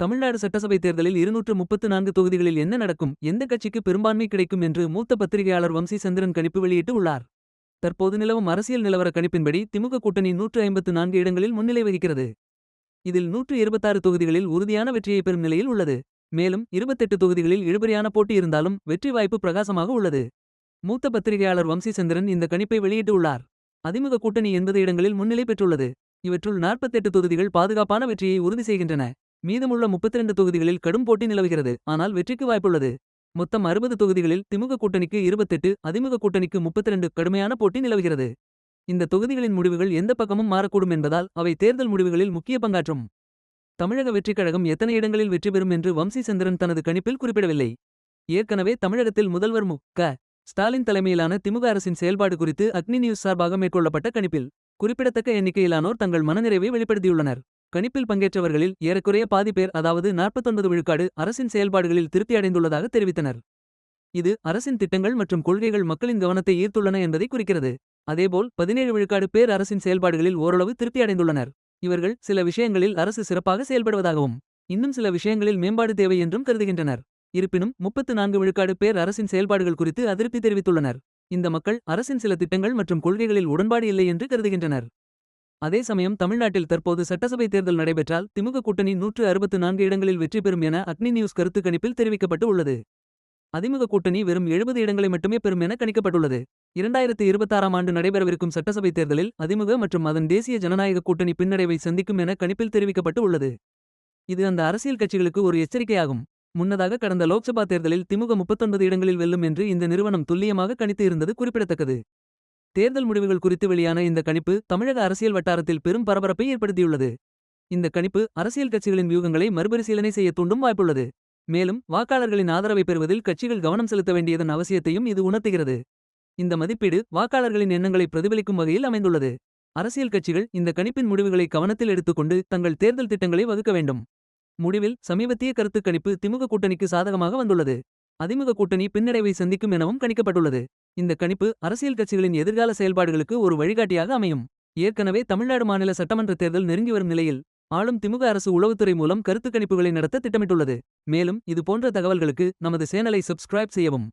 தமிழ்நாடு சட்டசபை தேர்தலில் இருநூற்று முப்பத்து நான்கு தொகுதிகளில் என்ன நடக்கும் எந்த கட்சிக்கு பெரும்பான்மை கிடைக்கும் என்று மூத்த பத்திரிகையாளர் வம்சி சந்திரன் கணிப்பு வெளியிட்டு உள்ளார். தற்போது நிலவும் அரசியல் நிலவர கணிப்பின்படி திமுக கூட்டணி நூற்று ஐம்பத்து நான்கு இடங்களில் முன்னிலை வகிக்கிறது. இதில் நூற்று இருபத்தாறு தொகுதிகளில் உறுதியான வெற்றியை பெறும் நிலையில் உள்ளது. மேலும் இருபத்தெட்டு தொகுதிகளில் இழுபறியான போட்டி இருந்தாலும் வெற்றி வாய்ப்பு பிரகாசமாக உள்ளது. மூத்த பத்திரிகையாளர் வம்சி சந்திரன் இந்த கணிப்பை வெளியிட்டு உள்ளார். அதிமுக கூட்டணி எண்பது இடங்களில் முன்னிலை பெற்றுள்ளது. இவற்றுள் நாற்பத்தெட்டு தொகுதிகள் பாதுகாப்பான வெற்றியை உறுதி செய்கின்றன. மீதமுள்ள 32 தொகுதிகளில் கடும் போட்டி நிலவுகிறது. ஆனால் வெற்றிக்கு வாய்ப்புள்ளது. மொத்தம் அறுபது தொகுதிகளில் திமுக கூட்டணிக்கு இருபத்தெட்டு அதிமுக கூட்டணிக்கு 32 கடுமையான போட்டி நிலவுகிறது. இந்த தொகுதிகளின் முடிவுகள் எந்த பக்கமும் மாறக்கூடும் என்பதால் அவை தேர்தல் முடிவுகளில் முக்கிய பங்காற்றும். தமிழக வெற்றிக் கழகம் எத்தனை இடங்களில் வெற்றி பெறும் என்று வம்சி சந்திரன் தனது கணிப்பில் குறிப்பிடவில்லை. ஏற்கனவே தமிழகத்தில் முதல்வர் மு. க. ஸ்டாலின் தலைமையிலான திமுக அரசின் செயல்பாடு குறித்து அக்னி நியூஸ் சார்பாக மேற்கொள்ளப்பட்ட கணிப்பில் குறிப்பிடத்தக்க எண்ணிக்கையிலானோர் தங்கள் மனநிறைவை வெளிப்படுத்தியுள்ளனர். கணிப்பில் பங்கேற்றவர்களில் ஏறக்குறைய பாதி பேர் அதாவது 49 விழுக்காடு அரசின் செயல்பாடுகளில் திருப்தி அடைந்துள்ளதாக தெரிவித்தனர். இது அரசின் திட்டங்கள் மற்றும் கொள்கைகள் மக்களின் கவனத்தை ஈர்த்துள்ளன என்பதை குறிக்கிறது. அதேபோல் பதினேழு விழுக்காடு பேர் அரசின் செயல்பாடுகளில் ஓரளவு திருப்தி அடைந்துள்ளனர் இவர்கள் சில விஷயங்களில் அரசு சிறப்பாக செயல்படுவதாகவும் இன்னும் சில விஷயங்களில் மேம்பாடு தேவை என்றும் கருதுகின்றனர். இருப்பினும் முப்பத்து நான்கு விழுக்காடு பேர் அரசின் செயல்பாடுகள் குறித்து அதிருப்தி தெரிவித்துள்ளனர். இந்த மக்கள் அரசின் சில திட்டங்கள் மற்றும் கொள்கைகளில் உடன்பாடு இல்லை என்று கருதுகின்றனர். அதே சமயம் தமிழ்நாட்டில் தற்போது சட்டசபை தேர்தல் நடைபெற்றால் திமுக கூட்டணி நூற்று அறுபத்து நான்கு இடங்களில் வெற்றி பெறும் என அக்னி நியூஸ் கருத்து கணிப்பில் தெரிவிக்கப்பட்டு உள்ளது. அதிமுக கூட்டணி வெறும் எழுபது இடங்களை மட்டுமே பெறும் என கணிக்கப்பட்டுள்ளது. இரண்டாயிரத்து இருபத்தாறாம் ஆண்டு நடைபெறவிருக்கும் சட்டசபை தேர்தலில் அதிமுக மற்றும் அதன் தேசிய ஜனநாயக கூட்டணி பின்னடைவை சந்திக்கும் என கணிப்பில் தெரிவிக்கப்பட்டு உள்ளது. இது அந்த அரசியல் கட்சிகளுக்கு ஒரு எச்சரிக்கையாகும். முன்னதாக கடந்த லோக்சபா தேர்தலில் திமுக முப்பத்தொன்பது இடங்களில் வெல்லும் என்று இந்த நிறுவனம் துல்லியமாக கணித்து இருந்தது குறிப்பிடத்தக்கது. தேர்தல் முடிவுகள் குறித்து வெளியான இந்த கணிப்பு தமிழக அரசியல் வட்டாரத்தில் பெரும் பரபரப்பை ஏற்படுத்தியுள்ளது. இந்த கணிப்பு அரசியல் கட்சிகளின் வியூகங்களை மறுபரிசீலனை செய்ய தூண்டும் வாய்ப்புள்ளது. மேலும் வாக்காளர்களின் ஆதரவை பெறுவதில் கட்சிகள் கவனம் செலுத்த வேண்டியதன் அவசியத்தையும் இது உணர்த்துகிறது. இந்த மதிப்பீடு வாக்காளர்களின் எண்ணங்களை பிரதிபலிக்கும் வகையில் அமைந்துள்ளது. அரசியல் கட்சிகள் இந்த கணிப்பின் முடிவுகளை கவனத்தில் எடுத்துக்கொண்டு தங்கள் தேர்தல் திட்டங்களை வகுக்க வேண்டும். முடிவில் சமீபத்திய கருத்து கணிப்பு திமுக கூட்டணிக்கு சாதகமாக வந்துள்ளது. அதிமுக கூட்டணி பின்னடைவை சந்திக்கும் எனவும் கணிக்கப்பட்டுள்ளது. இந்த கணிப்பு அரசியல் கட்சிகளின் எதிர்கால செயல்பாடுகளுக்கு ஒரு வழிகாட்டியாக அமையும். ஏற்கனவே தமிழ்நாடு மாநில சட்டமன்ற தேர்தல் நெருங்கி வரும் நிலையில் ஆளும் திமுக அரசு உளவுத்துறை மூலம் கருத்து கணிப்புகளை நடத்த திட்டமிட்டுள்ளது. மேலும் இது போன்ற தகவல்களுக்கு நமது சேனலை சப்ஸ்கிரைப் செய்யவும்.